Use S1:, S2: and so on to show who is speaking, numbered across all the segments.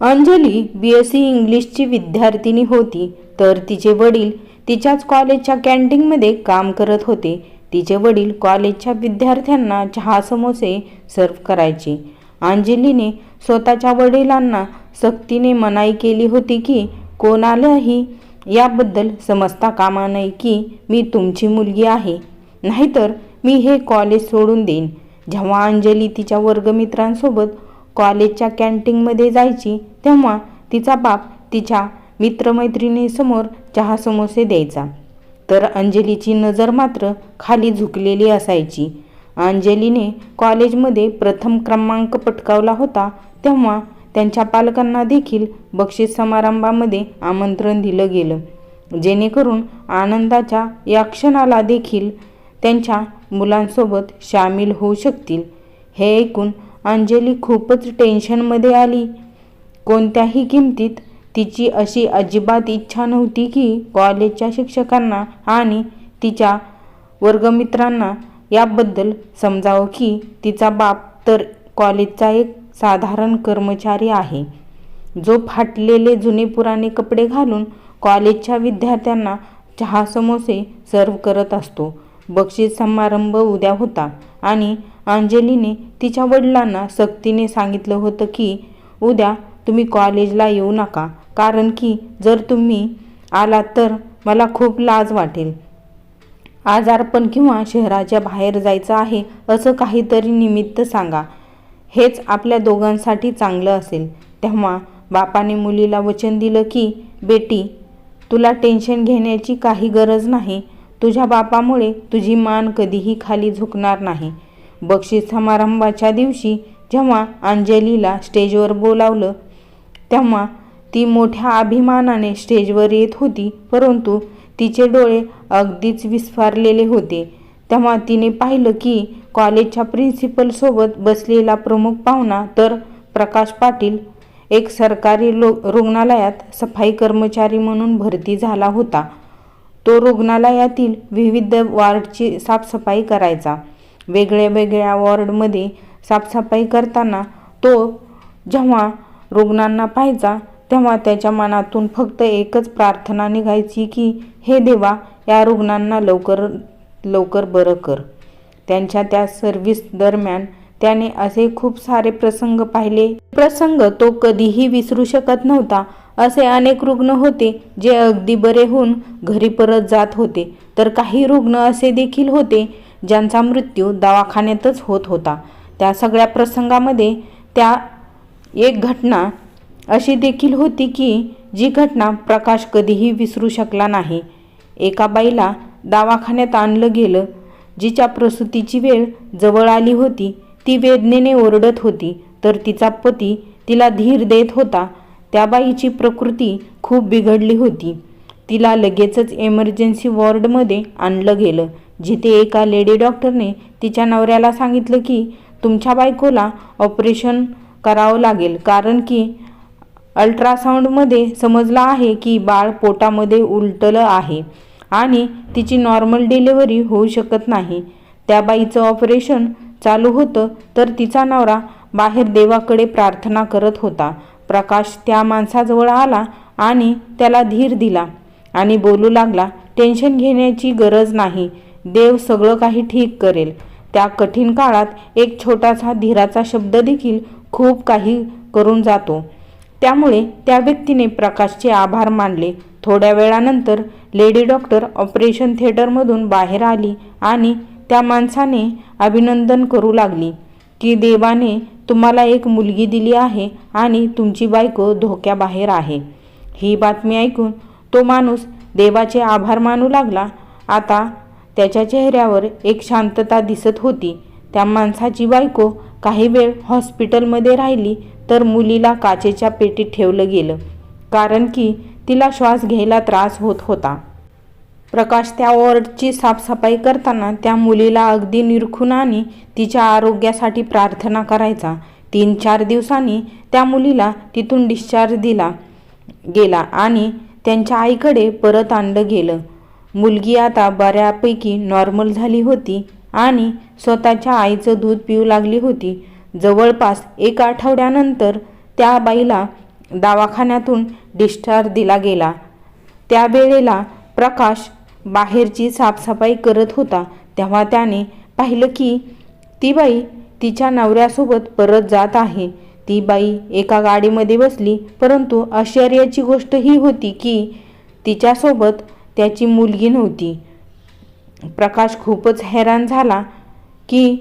S1: Anjali B S C इंग्लिशची विद्यार्थिनी होती. तर तिचे वडील तिच्याच कॉलेजच्या कॅन्टीनमध्ये काम करत होते. तिचे वडील कॉलेजच्या विद्यार्थ्यांना चहा समोसे सर्व करायचे. अंजलीने स्वतःच्या वडिलांना सक्तीने मनाई केली होती की कोणालाही याबद्दल समजता कामा नये की मी तुमची मुलगी आहे. नाहीतर मी हे कॉलेज सोडून देईन. जेव्हा अंजली तिच्या वर्गमित्रांसोबत कॉलेजच्या कॅन्टीनमध्ये जायची तेव्हा तिचा बाप तिच्या मित्रमैत्रिणीसमोर चहा समोसे द्यायचा. तर अंजलीची नजर मात्र खाली झुकलेली असायची. अंजलीने कॉलेजमध्ये प्रथम क्रमांक पटकावला होता तेव्हा त्यांच्या पालकांना देखील बक्षीस समारंभामध्ये आमंत्रण दिलं गेलं. जेणेकरून आनंदाच्या या क्षणाला देखील त्यांच्या मुलांसोबत सामील होऊ शकतील हे ऐकून अंजली खूपच टेन्शनमध्ये आली. कोणत्याही किमतीत तिची अशी अजिबात इच्छा नव्हती की कॉलेजच्या शिक्षकांना आणि तिच्या वर्गमित्रांना याबद्दल समजावं की तिचा बाप तर कॉलेजचा एक साधारण कर्मचारी आहे. जो फाटलेले जुने पुराणे कपडे घालून कॉलेजच्या विद्यार्थ्यांना चहा समोसे सर्व करत असतो. बक्षीस समारंभ उद्या होता आणि अंजलीने तिच्या वडिलांना सक्तीने सांगितलं होतं की उद्या तुम्ही कॉलेजला येऊ नका कारण की जर तुम्ही आलात तर मला खूप लाज वाटेल. आजारपण किंवा शहराच्या बाहेर जायचं आहे असं काहीतरी निमित्त सांगा. हेच आपल्या दोघांसाठी चांगलं असेल. तेव्हा बापाने मुलीला वचन दिलं की बेटी तुला टेन्शन घेण्याची काही गरज नाही. तुझ्या बापामुळे तुझी मान कधीही खाली झुकणार नाही. बक्षीस समारंभाच्या दिवशी जेव्हा अंजलीला स्टेजवर बोलावलं तेव्हा ती मोठ्या अभिमानाने स्टेजवर येत होती परंतु तिचे डोळे अगदीच विस्फारलेले होते. तेव्हा तिने पाहिलं की कॉलेजच्या प्रिन्सिपलसोबत बसलेला प्रमुख पाहुणा तर प्रकाश पाटील एक सरकारी लो रुग्णालयात सफाई कर्मचारी म्हणून भरती झाला होता. तो रुग्णालयातील विविध वॉर्डची साफसफाई करायचा. वेगळ्या वेगळ्या वॉर्डमध्ये साफसफाई करताना तो जेव्हा रुग्णांना पाहायचा तेव्हा त्याच्या मनातून फक्त एकच प्रार्थना निघायची की हे देवा या रुग्णांना लवकर लवकर बरं कर. त्यांच्या त्या सर्व्हिस दरम्यान त्याने असे खूप सारे प्रसंग पाहिले. प्रसंग तो कधीही विसरू शकत नव्हता. असे अनेक रुग्ण होते जे अगदी बरे होऊन घरी परत जात होते. तर काही रुग्ण असे देखील होते ज्यांचा मृत्यू दवाखान्यातच होत होता. त्या सगळ्या प्रसंगामध्ये त्या एक घटना अशी देखील होती की जी घटना प्रकाश कधीही विसरू शकला नाही. एका बाईला दवाखान्यात आणलं गेलं. जिच्या प्रसूतीची वेळ जवळ आली होती. ती वेदनेने ओरडत होती. तर तिचा पती तिला धीर देत होता. त्या बाईची प्रकृती खूप बिघडली होती. तिला लगेचच एमर्जन्सी वॉर्डमध्ये आणलं गेलं. जिथे एका लेडी डॉक्टरने तिच्या नवऱ्याला सांगितलं की तुमच्या बायकोला ऑपरेशन करावं लागेल. कारण की अल्ट्रासाऊंडमध्ये समजलं आहे की बाळ पोटामध्ये उलटलं आहे आणि तिची नॉर्मल डिलेवरी होऊ शकत नाही. त्या बाईचं ऑपरेशन चालू होतं तर तिचा नवरा बाहेर देवाकडे प्रार्थना करत होता. प्रकाश त्या माणसाजवळ आला आणि त्याला धीर दिला आणि बोलू लागला टेन्शन घेण्याची गरज नाही देव सगळं काही ठीक करेल. त्या कठीण काळात एक छोटासा धीराचा शब्द देखील खूप काही करून जातो. त्यामुळे त्या व्यक्तीने प्रकाशचे आभार मानले. थोड्या वेळानंतर लेडी डॉक्टर ऑपरेशन थिएटरमधून बाहेर आली आणि त्या माणसाने अभिनंदन करू लागली. की देवाने तुम्हाला एक मुलगी दिली आहे आणि तुमची बायको धोक्याबाहेर आहे. ही बातमी ऐकून तो माणूस देवाचे आभार मानू लागला. आता त्याच्या चेहऱ्यावर एक शांतता दिसत होती. त्या माणसाची बायको काही वेळ हॉस्पिटलमध्ये राहिली तर मुलीला काचेच्या पेटीत ठेवलं गेलं. कारण की तिला श्वास घ्यायला त्रास होत होता. प्रकाश त्या वॉर्डची साफसफाई करताना त्या मुलीला अगदी निरखून आणि तिच्या आरोग्यासाठी प्रार्थना करायचा. तीन चार दिवसांनी त्या मुलीला तिथून डिस्चार्ज दिला गेला आणि त्यांच्या आईकडे परत आणलं गेलं. मुलगी आता बऱ्यापैकी नॉर्मल झाली होती आणि स्वतःच्या आईचं दूध पिऊ लागली होती. जवळपास एक आठवड्यानंतर त्या बाईला दवाखान्यातून डिस्चार्ज दिला गेला. त्यावेळेला प्रकाश बाहेरची साफसफाई करत होता तेव्हा त्याने पाहिलं की ती बाई तिच्या नवऱ्यासोबत परत जात आहे. ती बाई एका गाडीमध्ये बसली परंतु आश्चर्याची गोष्ट ही होती की तिच्यासोबत त्याची मुलगी नव्हती. प्रकाश खूपच हैराण झाला की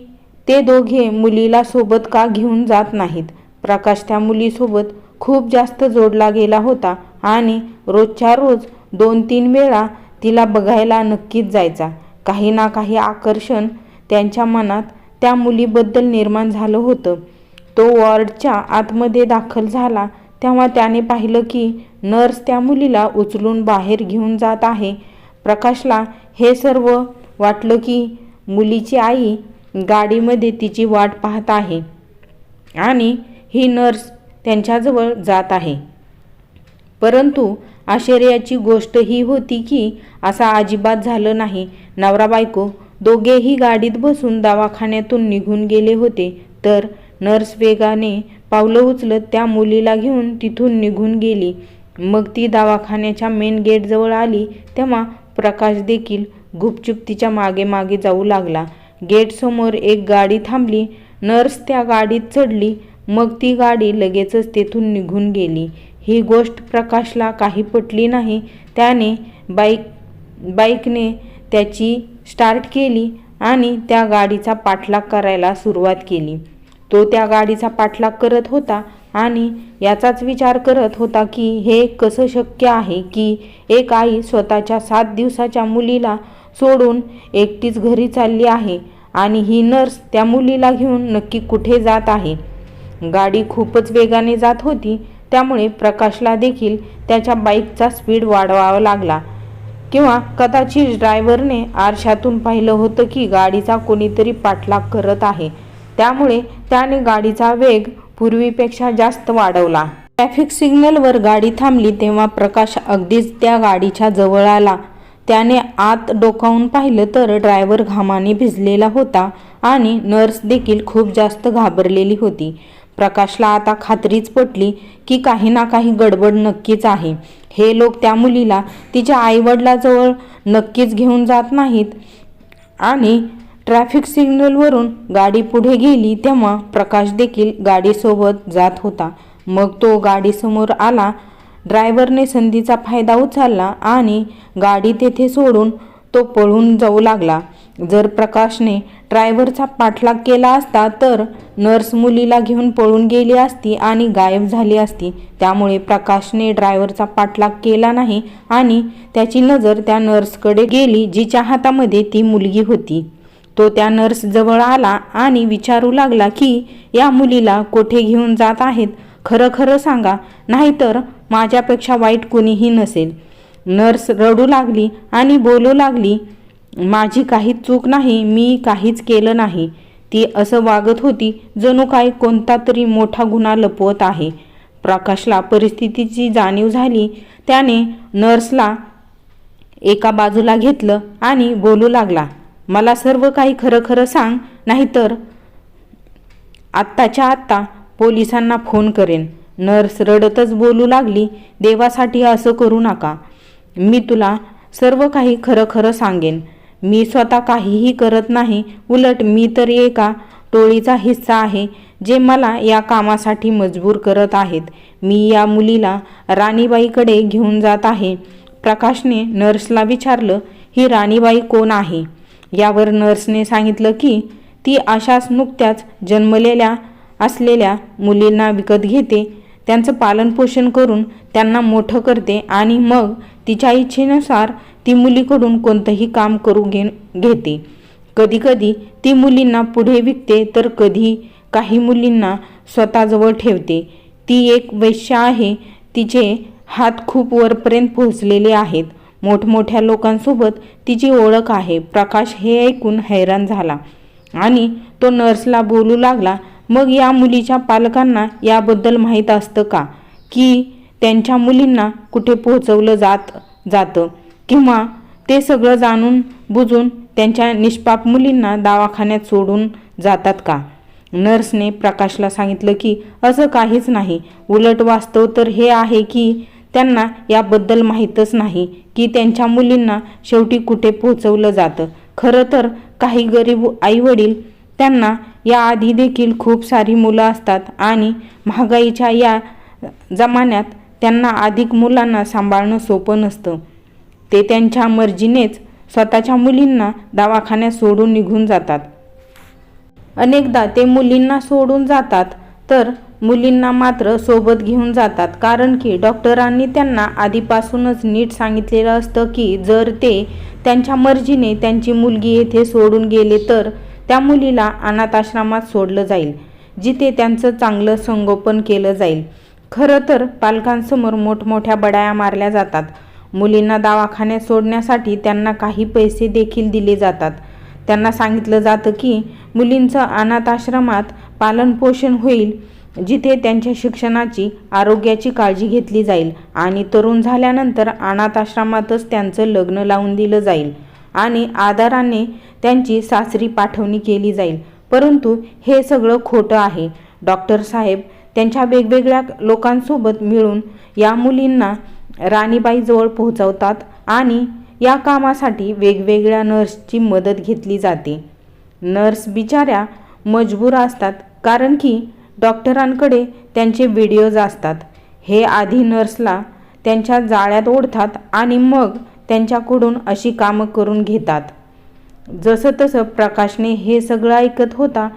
S1: ते दोघे मुलीला सोबत का घेऊन जात नाहीत? प्रकाश त्या मुलीसोबत खूप जास्त जोडला गेला होता आणि रोजच्या रोज दोन तीन वेळा तिला बघायला नक्कीच जायचा. काही ना काही आकर्षण त्यांच्या मनात त्या मुलीबद्दल निर्माण झालं होतं. तो वॉर्डच्या आतमध्ये दाखल झाला तेव्हा त्याने पाहिलं की नर्स त्या मुलीला उचलून बाहेर घेऊन जात आहे. प्रकाशला हे सर्व वाटलं की मुलीची आई गाडीमध्ये तिची वाट पाहत आहे आणि ही नर्स त्यांच्याजवळ जात आहे. परंतु आश्चर्याची गोष्ट ही होती की असा अजिबात झालं नाही. नवरा बायको दोघेही गाडीत बसून दवाखान्यातून निघून गेले होते. तर नर्स वेगाने पावलं उचलत त्या मुलीला घेऊन तिथून निघून गेली. मग ती दवाखान्याच्या मेन गेटजवळ आली. तेव्हा प्रकाश देखील गुपचूप तिच्यामागे मागे जाऊ लागला. गेटसमोर एक गाडी थांबली. नर्स त्या गाडीत चढली. मग ती गाडी लगेचच तेथून निघून गेली. ही गोष्ट प्रकाशला काही पटली नाही. त्याने बाईक बाईकने त्याची स्टार्ट केली आणि त्या गाडीचा पाठलाग करायला सुरुवात केली. तो त्या गाडीचा पाठलाग करत होता आणि याचाच विचार करत होता की हे कसं शक्य आहे की एक आई स्वतःच्या सात दिवसाच्या मुलीला सोडून एकटीच घरी चालली आहे आणि ही नर्स त्या मुलीला घेऊन नक्की कुठे जात आहे. गाडी खूपच वेगाने जात होती. त्यामुळे प्रकाशला देखील त्याच्या बाईकचा स्पीड वाढवावा लागला. किंवा कदाचित ड्रायव्हरने आरशातून पाहिलं होतं की गाडीचा कोणीतरी पाठलाग करत आहे. त्यामुळे त्याने गाडीचा वेग पूर्वीपेक्षा जास्त वाढवला. ट्रॅफिक सिग्नलवर गाडी थांबली तेव्हा प्रकाश अगदीच त्या गाडीच्या जवळ आला. त्याने आत डोकावून पाहिलं तर ड्रायव्हर घामाने भिजलेला होता आणि नर्स देखील खूप जास्त घाबरलेली होती. प्रकाशला आता खात्रीच पटली की काही ना काही गडबड नक्कीच आहे. हे लोक त्या मुलीला तिच्या आईवडिलाजवळ नक्कीच घेऊन जात नाहीत. आणि ट्रॅफिक सिग्नलवरून गाडी पुढे गेली तेव्हा प्रकाश देखील गाडीसोबत जात होता. मग तो गाडीसमोर आला. ड्रायव्हरने संधीचा फायदा उचलला आणि गाडी तेथे सोडून तो पळून जाऊ लागला. जर प्रकाशने ड्रायव्हरचा पाठलाग केला असता तर नर्स मुलीला घेऊन पळून गेली असती आणि गायब झाली असती. त्यामुळे प्रकाशने ड्रायव्हरचा पाठलाग केला नाही आणि त्याची नजर त्या नर्सकडे गेली जिच्या हातामध्ये ती मुलगी होती. तो त्या नर्स जवळ आला आणि विचारू लागला की या मुलीला कोठे घेऊन जात आहेत? खरं खरं सांगा नाहीतर माझ्यापेक्षा वाईट कुणीही नसेल. नर्स रडू लागली आणि बोलू लागली माझी काहीच चूक नाही मी काहीच केलं नाही. ती असं वागत होती जणू काय कोणता तरी मोठा गुन्हा लपवत आहे. प्रकाशला परिस्थितीची जाणीव झाली त्याने नर्सला एका बाजूला घेतलं आणि बोलू लागला मला सर्व काही खरं खरं सांग नाहीतर आत्ताच्या आत्ता पोलिसांना फोन करेन. नर्स रडतच बोलू लागली देवासाठी असं करू नका. मी तुला सर्व काही खरं खरं सांगेन. मी स्वतः काहीही करत नाही उलट मी तर एका टोळीचा हिस्सा आहे जे मला या कामासाठी मजबूर करत आहेत. मी या मुलीला राणीबाईकडे घेऊन जात आहे. प्रकाशने नर्सला विचारलं ही राणीबाई कोण आहे? यावर नर्सने सांगितलं की ती अशाच नुकत्याच जन्मलेल्या असलेल्या मुलींना विकत घेते. त्यांचं पालनपोषण करून त्यांना मोठं करते आणि मग तिच्या इच्छेनुसार ती मुलीकडून कोणतंही काम करू घे घेते. कधीकधी ती मुलींना पुढे विकते तर कधी काही मुलींना स्वतःजवळ ठेवते. ती एक वैश्य आहे तिचे हात खूप वरपर्यंत पोहोचलेले आहेत. मोठमोठ्या लोकांसोबत तिची ओळख आहे. प्रकाश हे ऐकून हैराण झाला आणि तो नर्सला बोलू लागला मग या मुलीच्या पालकांना याबद्दल माहीत असतं का? की त्यांच्या मुलींना कुठे पोहोचवलं जात जातं? किंवा ते सगळं जाणून बुजून त्यांच्या निष्पाप मुलींना दवाखान्यात सोडून जातात का? नर्सने प्रकाशला सांगितलं की असं काहीच नाही. उलट वास्तव तर हे आहे की त्यांना याबद्दल माहीतच नाही की त्यांच्या मुलींना शेवटी कुठे पोहोचवलं जातं. खरं तर काही गरीब आईवडील त्यांना याआधी देखील खूप सारी मुलं असतात आणि महागाईच्या या जमान्यात त्यांना अधिक मुलांना सांभाळणं सोपं नसतं. ते त्यांच्या मर्जीनेच स्वतःच्या मुलींना दवाखान्यात सोडून निघून जातात. अनेकदा ते मुलींना सोडून जातात तर मुलींना मात्र सोबत घेऊन जातात. कारण की डॉक्टरांनी त्यांना आधीपासूनच नीट सांगितलेलं असतं की जर ते त्यांच्या मर्जीने त्यांची मुलगी येथे सोडून गेले तर त्या मुलीला अनाथाश्रमात सोडलं जाईल जिथे त्यांचं चांगलं संगोपन केलं जाईल. खरं तर पालकांसमोर मोठमोठ्या बडाया मारल्या जातात. मुलींना दवाखान्यात सोडण्यासाठी त्यांना काही पैसे देखील दिले जातात. त्यांना सांगितलं जातं की मुलींचं अनाथाश्रमात पालनपोषण होईल जिथे त्यांच्या शिक्षणाची आरोग्याची काळजी घेतली जाईल आणि तरुण झाल्यानंतर अनाथाश्रमातच त्यांचं लग्न लावून दिलं जाईल आणि आदराने त्यांची सासरी पाठवणी केली जाईल. परंतु हे सगळं खोटं आहे. डॉक्टर साहेब त्यांच्या वेगवेगळ्या लोकांसोबत मिळून या मुलींना राणीबाईजवळ पोहोचवतात आणि या कामासाठी वेगवेगळ्या नर्सची मदत घेतली जाते. नर्स बिचाऱ्या मजबूर असतात कारण की डॉक्टरांकडे त्यांचे व्हिडिओज असतात. हे आधी नर्सला त्यांच्या जाळ्यात ओढतात आणि मग त्यांच्याकडून अशी कामं करून घेतात. जसं तसं प्रकाशने हे सगळं ऐकत होता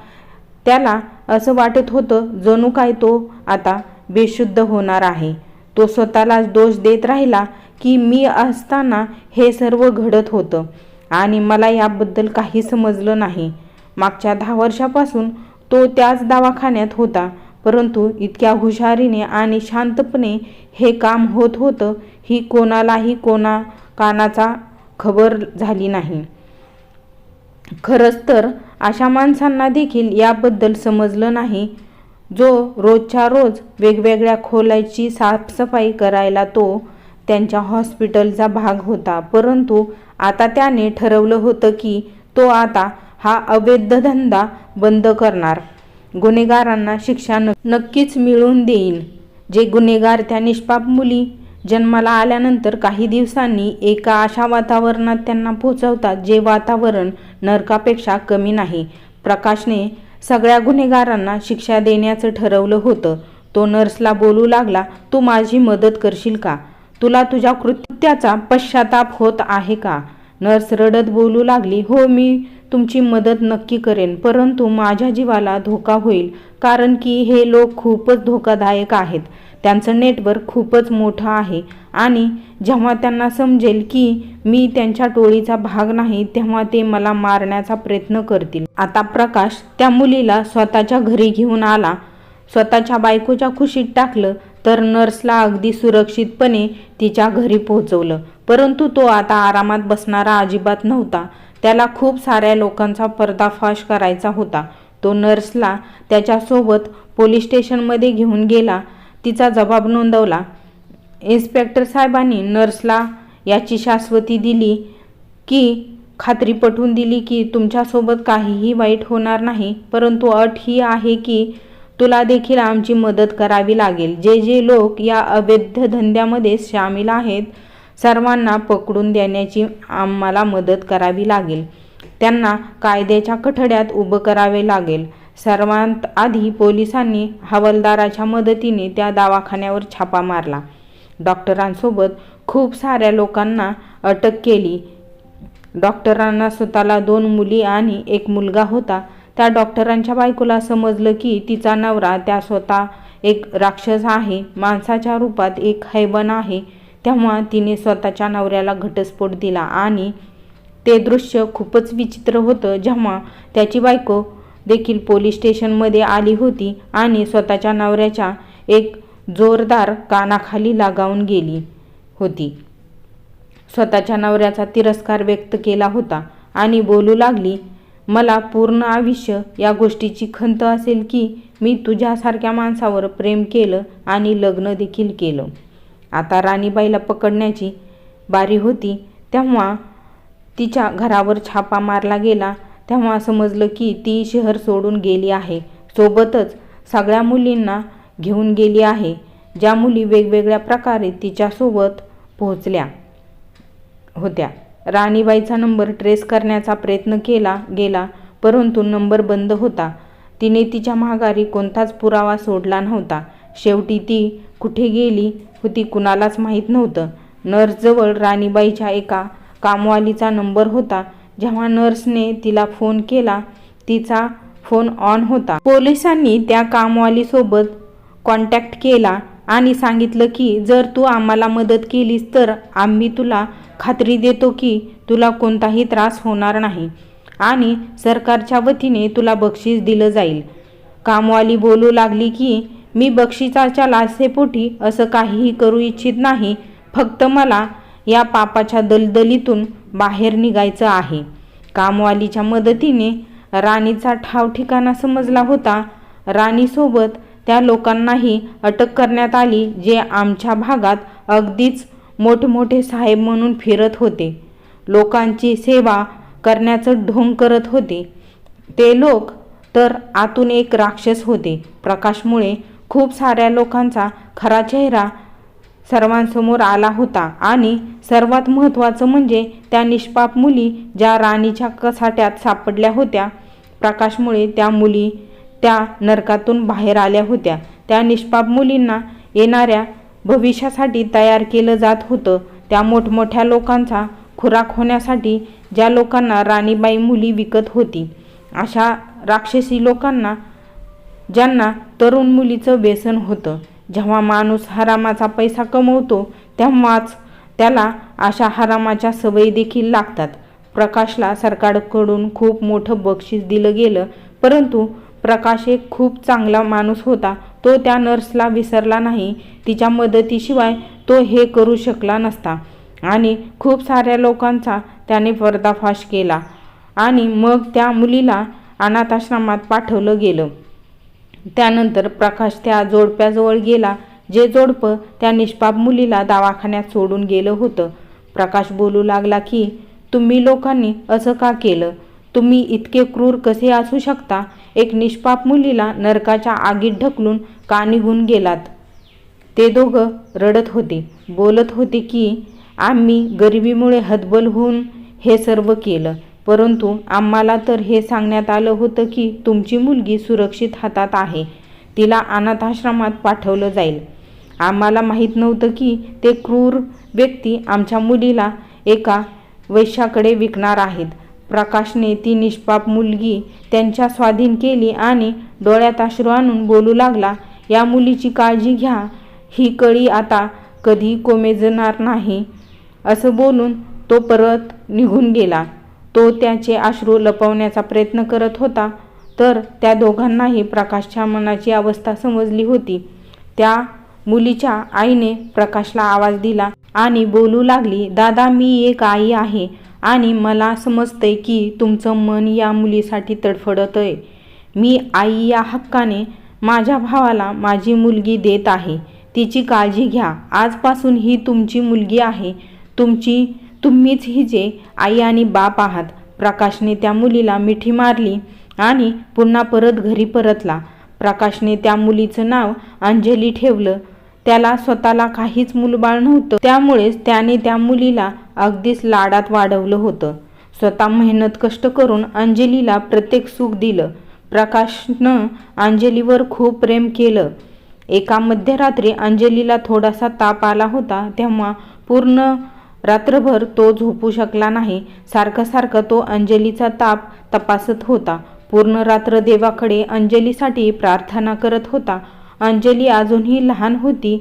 S1: त्याला असं वाटत होतं जणू काय तो आता बेशुद्ध होणार आहे. तो स्वतःलाच दोष देत राहिला की मी असताना हे सर्व घडत होतं. आणि मला याबद्दल काही समजलं नाही. मागच्या दहा वर्षापासून तो त्याच दवाखान्यात होता. परंतु इतक्या हुशारीने आणि शांतपणे हे काम होत होतं ही कोणालाही कोणा कानाचा खबर झाली नाही. खरंच तर अशा माणसांना देखील याबद्दल समजलं नाही. जो रोजच्या रोज वेगवेगळ्या खोल्याची साफसफाई करायला तो त्यांच्या हॉस्पिटलचा भाग होता. परंतु आता त्याने ठरवलं होतं की तो आता हा अवैध धंदा बंद करणार. गुन्हेगारांना शिक्षा नक्कीच मिळवून देईल जे गुन्हेगार त्या निष्पाप मुली जन्माला आल्यानंतर काही दिवसांनी एका अशा वातावरणात त्यांना पोचवतात जे वातावरण नरकापेक्षा कमी नाही. प्रकाशने सगळ्या गुन्हेगारांना शिक्षा देण्याचं ठरवलं होतं. तो नर्सला बोलू लागला तू माझी मदत करशील का? तुला तुझ्या कृत्याचा पश्चाताप होत आहे का? नर्स रडत बोलू लागली हो मी तुमची मदत नक्की करेन परंतु माझ्या जीवाला धोका होईल कारण की हे लोक खूपच धोकादायक आहेत. त्यांचं नेटवर्क खूपच मोठं आहे. आणि जेव्हा त्यांना समजेल की मी त्यांच्या टोळीचा भाग नाही तेव्हा ते मला मारण्याचा प्रयत्न करतील. आता प्रकाश त्या मुलीला स्वतःच्या घरी घेऊन आला. स्वतःच्या बायकोच्या खुशीत टाकलं तर नर्सला अगदी सुरक्षितपणे तिच्या घरी पोहोचवलं. परंतु तो आता आरामात बसणारा अजिबात नव्हता. त्याला खूप साऱ्या लोकांचा पर्दाफाश करायचा होता. तो नर्सला त्याच्यासोबत पोलीस स्टेशनमध्ये घेऊन गेला. तिचा जबाब नोंदवला. इन्स्पेक्टर साहेबांनी नर्सला याची शाश्वती दिली की खात्री पटवून दिली की तुमच्यासोबत काहीही वाईट होणार नाही परंतु अट ही आहे की तुला देखील आमची मदत करावी लागेल. जे जे लोक या अवैध धंद्यामध्ये सामील आहेत सर्वांना पकडून देण्याची आम्हाला मदत करावी लागेल. त्यांना कायद्याच्या कठड्यात उभं करावे लागेल. सर्वांत आधी पोलिसांनी हवालदाराच्या मदतीने त्या दवाखान्यावर छापा मारला. डॉक्टरांसोबत खूप साऱ्या लोकांना अटक केली. डॉक्टरांना स्वतःला दोन मुली आणि एक मुलगा होता. त्या डॉक्टरांच्या बायकोला समजलं की तिचा नवरा त्या स्वतः एक राक्षस आहे. माणसाच्या रूपात एक हैवन आहे. तेव्हा तिने स्वतःच्या नवऱ्याला घटस्फोट दिला आणि ते दृश्य खूपच विचित्र होतं जेव्हा त्याची बायको देखील पोलीस स्टेशनमध्ये आली होती आणि स्वतःच्या नवऱ्याच्या एक जोरदार कानाखाली लागावून गेली होती. स्वतःच्या नवऱ्याचा तिरस्कार व्यक्त केला होता आणि बोलू लागली मला पूर्ण आयुष्य या गोष्टीची खंत असेल की मी तुझ्यासारख्या माणसावर प्रेम केलं आणि लग्न देखील केलं. आता राणीबाईला पकडण्याची बारी होती तेव्हा तिच्या घरावर छापा मारला गेला तेव्हा समजलं की ती शहर सोडून गेली आहे. सोबतच सगळ्या मुलींना घेऊन गेली आहे ज्या मुली वेगवेगळ्या प्रकारे तिच्यासोबत पोहोचल्या होत्या. राणीबाईचा नंबर ट्रेस करण्याचा प्रयत्न केला गेला परंतु नंबर बंद होता. तिने तिच्या माघारी कोणताच पुरावा सोडला नव्हता. शेवटी ती कुठे गेली होती कुणालाच माहीत नव्हतं. नर्सजवळ राणीबाईच्या एका कामवालीचा नंबर होता. जेव्हा नर्सने तिला फोन केला तिचा फोन ऑन होता. पोलिसांनी त्या कामवालीसोबत कॉन्टॅक्ट केला आणि सांगितलं की जर तू आम्हाला मदत केलीस तर आम्ही तुला खात्री देतो की तुला कोणताही त्रास होणार नाही आणि सरकारच्या वतीने तुला बक्षीस दिलं जाईल. कामवाली बोलू लागली की मी बक्षिसाच्या लासेपोटी असं काहीही करू इच्छित नाही. फक्त मला या पापाच्या दलदलीतून बाहेर निघायचं आहे. कामवालीच्या मदतीने राणीचा ठाव ठिकाणा समजला होता. राणीसोबत त्या लोकांनाही अटक करण्यात आली जे आमच्या भागात अगदीच मोठमोठे साहेब म्हणून फिरत होते. लोकांची सेवा करण्याचं ढोंग करत होते. ते लोक तर आतून एक राक्षस होते. प्रकाशमुळे खूप साऱ्या लोकांचा खरा चेहरा सर्वांसमोर आला होता. आणि सर्वात महत्त्वाचं म्हणजे त्या निष्पाप मुली ज्या राणीच्या कसाट्यात सापडल्या होत्या प्रकाशमुळे त्या मुली त्या नरकातून बाहेर आल्या होत्या. त्या निष्पाप मुलींना येणाऱ्या भविष्यासाठी तयार केलं जात होतं. त्या मोठमोठ्या लोकांचा खुराक होण्यासाठी ज्या लोकांना राणीबाई मुली विकत होती अशा राक्षसी लोकांना ज्यांना तरुण मुलीचं व्यसन होतं. जेव्हा माणूस हरामाचा पैसा कमवतो तेव्हाच त्याला अशा हरामाच्या सवयी देखील लागतात. प्रकाशला सरकारकडून खूप मोठं बक्षीस दिलं गेलं परंतु प्रकाश एक खूप चांगला माणूस होता. तो त्या नर्सला विसरला नाही. तिच्या मदतीशिवाय तो हे करू शकला नसता. आणि खूप साऱ्या लोकांचा त्याने पर्दाफाश केला. आणि मग त्या मुलीला अनाथाश्रमात पाठवलं गेलं. त्यानंतर प्रकाश त्या जोडप्याजवळ गेला जे जोडपं त्या निष्पाप मुलीला दवाखान्यात सोडून गेलं होतं. प्रकाश बोलू लागला की तुम्ही लोकांनी असं का केलं? तुम्ही इतके क्रूर कसे असू शकता? एक निष्पाप मुलीला नरकाच्या आगीत ढकलून का निघून गेलात? ते दोघं रडत होते बोलत होते की आम्ही गरिबीमुळे हतबल होऊन हे सर्व केलं. परंतु आम्हाला तर हे सांगण्यात आलं होतं की तुमची मुलगी सुरक्षित हातात आहे. तिला अनाथाश्रमात पाठवलं जाईल. आम्हाला माहीत नव्हतं की ते क्रूर व्यक्ती आमच्या मुलीला एका वैश्याकडे विकणार आहेत. प्रकाशने ती निष्पाप मुलगी त्यांच्या स्वाधीन केली आणि डोळ्यात अश्रू आणून बोलू लागला या मुलीची काळजी घ्या. ही कळी आता कधी कोमेजणार नाही. असं बोलून तो परत निघून गेला. तो त्याचे अश्रू लपवण्याचा प्रयत्न करत होता तर त्या दोघांनाही प्रकाशच्या मनाची अवस्था समजली होती. त्या मुलीच्या आईने प्रकाशला आवाज दिला आणि बोलू लागली दादा मी एक आई आहे आणि मला समजतंय की तुमचं मन या मुलीसाठी तडफडत आहे मी आई या हक्काने माझ्या भावाला माझी मुलगी देत आहे. तिची काळजी घ्या. आजपासून ही तुमची मुलगी आहे. तुमची तुम्हीच हिजे आई आणि बाप आहात प्रकाशने त्या मुलीला मिठी मारली आणि पुन्हा परत घरी परतला. प्रकाशने त्या मुलीचं नाव अंजली ठेवलं. त्याला स्वतःला काहीच मुलबाळ नव्हतं. त्यामुळेच त्याने त्या मुलीला अगदीच लाडात वाढवलं होतं. स्वतः मेहनत कष्ट करून अंजलीला प्रत्येक सुख दिलं. प्रकाशनं अंजलीवर खूप प्रेम केलं. एका मध्यरात्री अंजलीला थोडासा ताप आला होता तेव्हा पूर्ण रात्रभर तो झोपू शकला नाही. सारखं सारखं तो अंजलीचा ताप तपासत होता. पूर्ण रात्र देवाकडे अंजलीसाठी प्रार्थना करत होता. अंजली अजूनही लहान होती.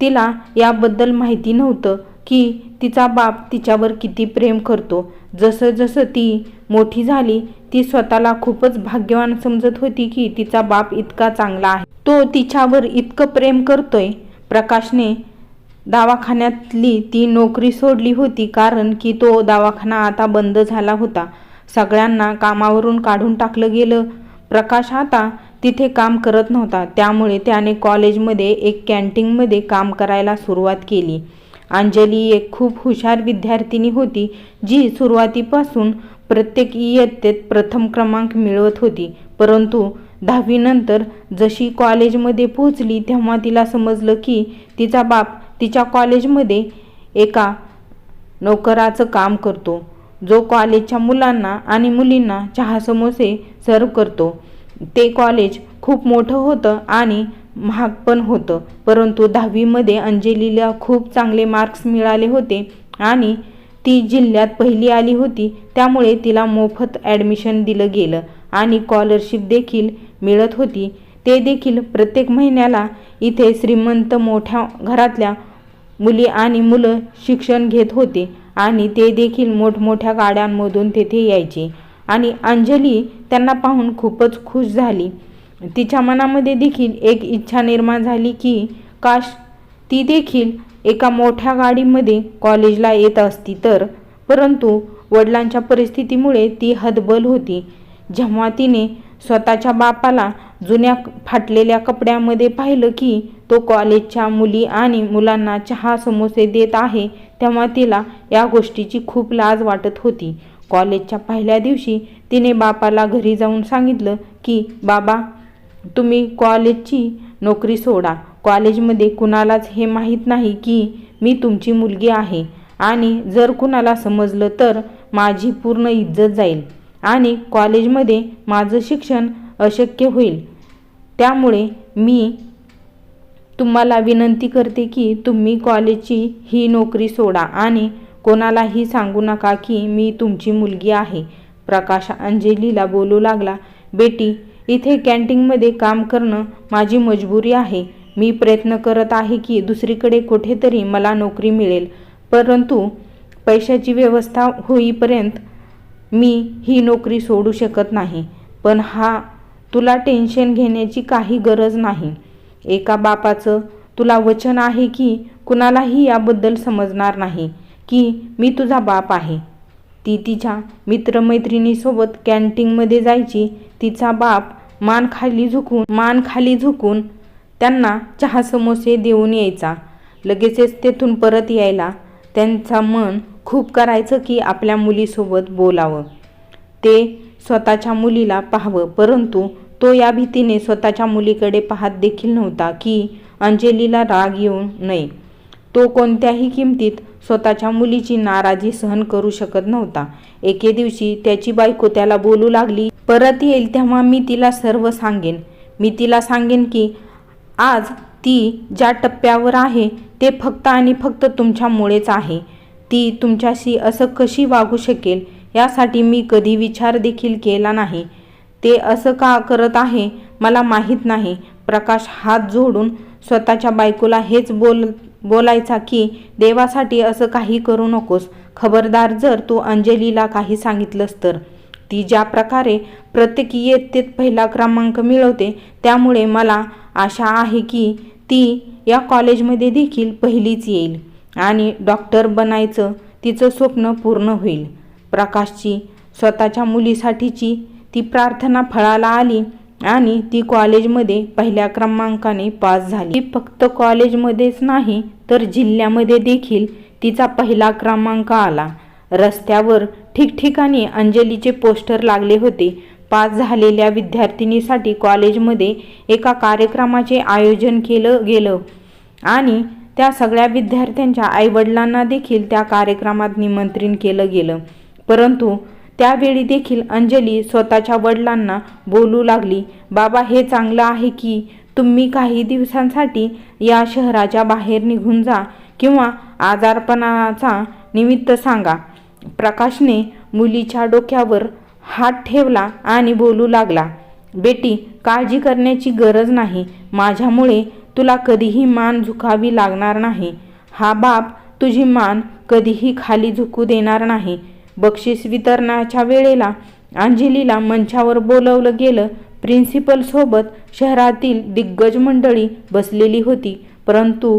S1: तिला याबद्दल माहिती नव्हतं की तिचा बाप तिच्यावर किती प्रेम करतो. जसं जसं ती मोठी झाली ती स्वतःला खूपच भाग्यवान समजत होती की तिचा बाप इतका चांगला आहे. तो तिच्यावर इतकं प्रेम करतोय. प्रकाशने दवाखान्यातली ती नोकरी सोडली होती कारण की तो दवाखाना आता बंद झाला होता. सगळ्यांना कामावरून काढून टाकलं गेलं. प्रकाश आता तिथे काम करत नव्हता. त्यामुळे त्याने कॉलेजमध्ये एक कॅन्टीनमध्ये काम करायला सुरुवात केली. अंजली एक खूप हुशार विद्यार्थिनी होती जी सुरुवातीपासून प्रत्येक इयत्तेत प्रथम क्रमांक मिळवत होती. परंतु दहावीनंतर जशी कॉलेजमध्ये पोहोचली तेव्हा तिला समजलं की तिचा बाप तिच्या कॉलेजमध्ये एका नोकराचं काम करतो. जो कॉलेजच्या मुलांना आणि मुलींना चहा समोसे सर्व करतो. ते कॉलेज खूप मोठं होतं आणि महाग पण होतं. परंतु दहावीमध्ये अंजलीला खूप चांगले मार्क्स मिळाले होते आणि ती जिल्ह्यात पहिली आली होती. त्यामुळे तिला मोफत ॲडमिशन दिलं गेलं आणि स्कॉलरशिप देखील मिळत होती. ते देखील प्रत्येक महिन्याला इथे श्रीमंत मोठ्या घरातल्या मुली आणि मुलं शिक्षण घेत होते आणि ते देखील मोठमोठ्या गाड्यांमधून तेथे यायचे. आणि अंजली त्यांना पाहून खूपच खुश झाली. तिच्या मनामध्ये देखील एक इच्छा निर्माण झाली की काश ती देखील एका मोठ्या गाडीमध्ये कॉलेजला येत असती तर. परंतु वडिलांच्या परिस्थितीमुळे ती हतबल होती. जेव्हा तिने स्वतःच्या बापाला जुन्या फाटलेल्या कपड्यामध्ये पाहिलं की तो कॉलेजच्या मुली आणि मुलांना चहा समोसे देत आहे तेव्हा तिला या गोष्टीची खूप लाज वाटत होती. कॉलेजच्या पहिल्या दिवशी तिने बापाला घरी जाऊन सांगितलं की बाबा तुम्ही कॉलेजची नोकरी सोडा. कॉलेजमध्ये कुणालाच हे माहीत नाही की मी तुमची मुलगी आहे. आणि जर कुणाला समजलं तर माझी पूर्ण इज्जत जाईल. आणि कॉलेजमध्ये माझं शिक्षण अशक्य होईल. त्यामुळे मी तुम्हाला विनंती करते की तुम्ही कॉलेजची ही नोकरी सोडा आणि कोणालाही सांगू नका की मी तुमची मुलगी आहे. प्रकाश अंजलीला बोलू लागला बेटी इथे कॅन्टीनमध्ये काम करणं माझी मजबुरी आहे. मी प्रयत्न करत आहे की दुसरीकडे कुठेतरी मला नोकरी मिळेल. परंतु पैशाची व्यवस्था होईपर्यंत मी ही नोकरी सोडू शकत नाही. पण हा तुला टेन्शन घेण्याची काही गरज नाही. एका बापाचं तुला वचन आहे की कुणालाही याबद्दल समजणार नाही की मी तुझा बाप आहे. ती तिच्या मित्रमैत्रिणीसोबत कॅन्टीनमध्ये जायची तिचा बाप मान खाली झुकून मान खाली झुकून त्यांना चहा समोसे देऊन यायचा. लगेचच तेथून परत यायला त्यांचा मन खूप करायचं की आपल्या मुलीसोबत बोलावं. ते स्वतःच्या मुलीला पाहावं. परंतु तो या भीतीने स्वतःच्या मुलीकडे पाहत देखील नव्हता की अंजलीला राग येऊ नये. तो कोणत्याही किमतीत स्वतःच्या मुलीची नाराजी सहन करू शकत नव्हता. एके दिवशी त्याची बायको त्याला बोलू लागली परत येईल तेव्हा मी तिला सर्व सांगेन. मी तिला सांगेन की आज ती ज्या टप्प्यावर आहे ते फक्त आणि फक्त तुमच्यामुळेच आहे. ती तुमच्याशी असं कशी वागू शकेल यासाठी मी कधी विचार देखील केला नाही. ते असं का करत आहे मला माहीत नाही. प्रकाश हात जोडून स्वतःच्या बायकोला हेच बोल बोलायचा की देवासाठी असं काही करू नकोस. खबरदार जर तू अंजलीला काही सांगितलंस तर. ती ज्या प्रकारे प्रत्येक इयत्तेत पहिला क्रमांक मिळवते त्यामुळे मला आशा आहे की ती या कॉलेजमध्ये देखील पहिलीच येईल आणि डॉक्टर बनायचं तिचं स्वप्न पूर्ण होईल. प्रकाशची स्वतःच्या मुलीसाठीची ती प्रार्थना फळाला आली आणि ती कॉलेजमध्ये पहिल्या क्रमांकाने पास झाली. ती फक्त कॉलेजमध्येच नाही तर जिल्ह्यामध्ये देखील तिचा पहिला क्रमांक आला. रस्त्यावर ठिकठिकाणी अंजलीचे पोस्टर लागले होते. पास झालेल्या विद्यार्थिनीसाठी कॉलेजमध्ये एका कार्यक्रमाचे आयोजन केलं गेलं आणि त्या सगळ्या विद्यार्थ्यांच्या आईवडिलांना देखील त्या कार्यक्रमात निमंत्रण केलं गेलं. परंतु त्यावेळी देखील अंजली स्वतःच्या वडिलांना बोलू लागली बाबा हे चांगलं आहे की तुम्ही काही दिवसांसाठी या शहराच्या बाहेर निघून जा किंवा आजारपणाचा निमित्त सांगा. प्रकाशने मुलीच्या डोक्यावर हात ठेवला आणि बोलू लागला बेटी काळजी करण्याची गरज नाही. माझ्यामुळे तुला कधीही मान झुकावी लागणार नाही. हा बाप तुझी मान कधीही खाली झुकू देणार नाही. बक्षीस वितरणाच्या वेळेला अंजलीला मंचावर बोलवलं गेलं. प्रिन्सिपलसोबत शहरातील दिग्गज मंडळी बसलेली होती. परंतु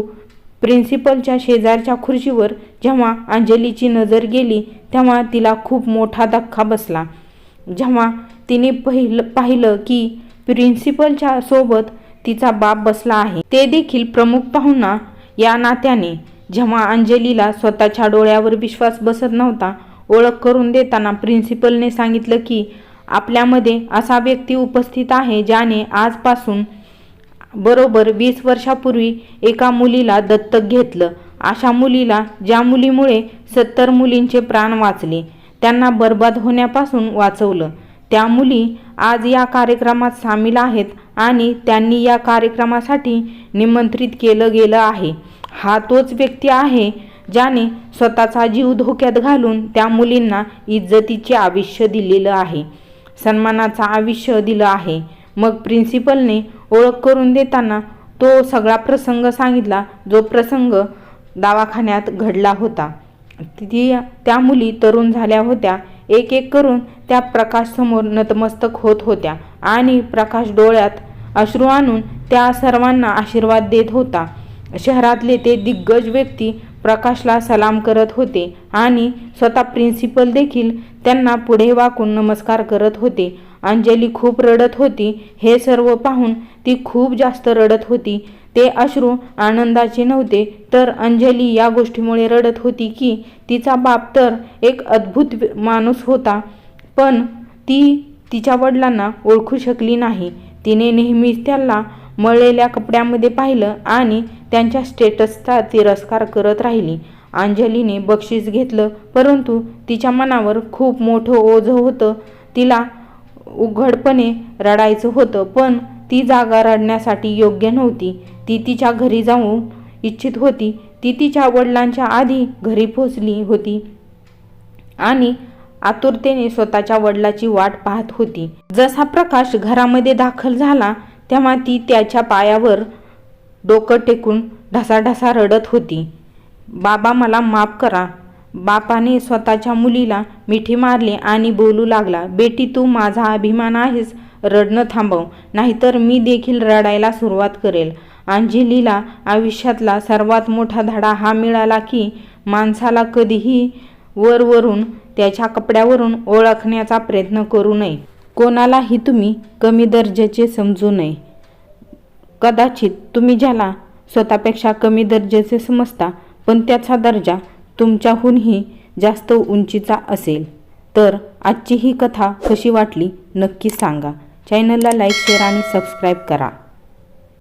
S1: प्रिन्सिपलच्या शेजारच्या खुर्चीवर जेव्हा अंजलीची नजर गेली तेव्हा तिला खूप मोठा धक्का बसला. जेव्हा तिने पहिलं पाहिलं की प्रिन्सिपलच्या सोबत तिचा बाप बसला आहे ते देखील प्रमुख पाहुणा या नात्याने. जेव्हा अंजलीला स्वतःच्या डोळ्यावर विश्वास बसत नव्हता ओळख करून देताना प्रिन्सिपलने सांगितलं की आपल्यामध्ये असा व्यक्ती उपस्थित आहे ज्याने आजपासून बरोबर वीस वर्षापूर्वी एका मुलीला दत्तक घेतलं. अशा मुलीला ज्या मुलीमुळे सत्तर मुलींचे प्राण वाचले त्यांना बर्बाद होण्यापासून वाचवलं. त्या मुली आज या कार्यक्रमात सामील आहेत आणि त्यांनी या कार्यक्रमासाठी निमंत्रित केलं गेलं आहे. हा तोच व्यक्ती आहे ज्याने स्वतःचा जीव धोक्यात घालून त्या मुलींना इज्जतीचे आयुष्य दिलेलं आहे. सन्मानाचं आयुष्य दिलं आहे. मग प्रिन्सिपलने ओळख करून देताना तो सगळा प्रसंग सांगितला जो प्रसंग दवाखान्यात घडला होता. ती त्या मुली तरुण झाल्या होत्या. एक एक करून त्या प्रकाशसमोर नतमस्तक होत होत्या आणि प्रकाश डोळ्यात अश्रू आणून त्या सर्वांना आशीर्वाद देत होता. शहरातले ते दिग्गज व्यक्ती प्रकाशला सलाम करत होते आणि स्वतः प्रिन्सिपल देखील त्यांना पुढे वाकून नमस्कार करत होते. अंजली खूप रडत होती. हे सर्व पाहून ती खूप जास्त रडत होती. ते अश्रू आनंदाचे नव्हते तर अंजली या गोष्टीमुळे रडत होती की तिचा बाप तर एक अद्भुत माणूस होता पण ती तिच्या वडिलांना ओळखू शकली नाही. तिने नेहमीच त्याला मळलेल्या कपड्यामध्ये पाहिलं आणि त्यांच्या स्टेटसचा तिरस्कार करत राहिली. अंजलीने बक्षीस घेतलं परंतु तिच्या मनावर खूप मोठं ओझं होतं. तिला उघडपणे रडायचं होतं पण ती जागा रडण्यासाठी योग्य नव्हती. ती तिच्या घरी जाऊ इच्छित होती. ती तिच्या वडिलांच्या आधी घरी पोचली होती आणि आतुरतेने स्वतःच्या वडिलाची वाट पाहत होती. जसा प्रकाश घरामध्ये दाखल झाला तेव्हा ती त्याच्या पायावर डोकं टेकून ढसाढसा रडत होती. बाबा मला माफ करा. बापाने स्वतःच्या मुलीला मिठी मारली आणि बोलू लागला बेटी तू माझा अभिमान आहेस. रडणं थांबव. नाहीतर मी देखील रडायला सुरुवात करेल. अंजलीला आयुष्यातला सर्वात मोठा धडा हा मिळाला की माणसाला कधीही वरवरून त्याच्या कपड्यावरून ओळखण्याचा प्रयत्न करू नये. कोणालाही तुम्ही कमी दर्जाचे समजू नये. कदाचित तुम्ही ज्याला स्वतःपेक्षा कमी दर्जाचे समजता पण त्याचा दर्जा तुमच्याहूनही जास्त उंचीचा असेल. तर आजची ही कथा कशी वाटली नक्की सांगा. चॅनलला लाईक शेअर आणि सबस्क्राईब करा.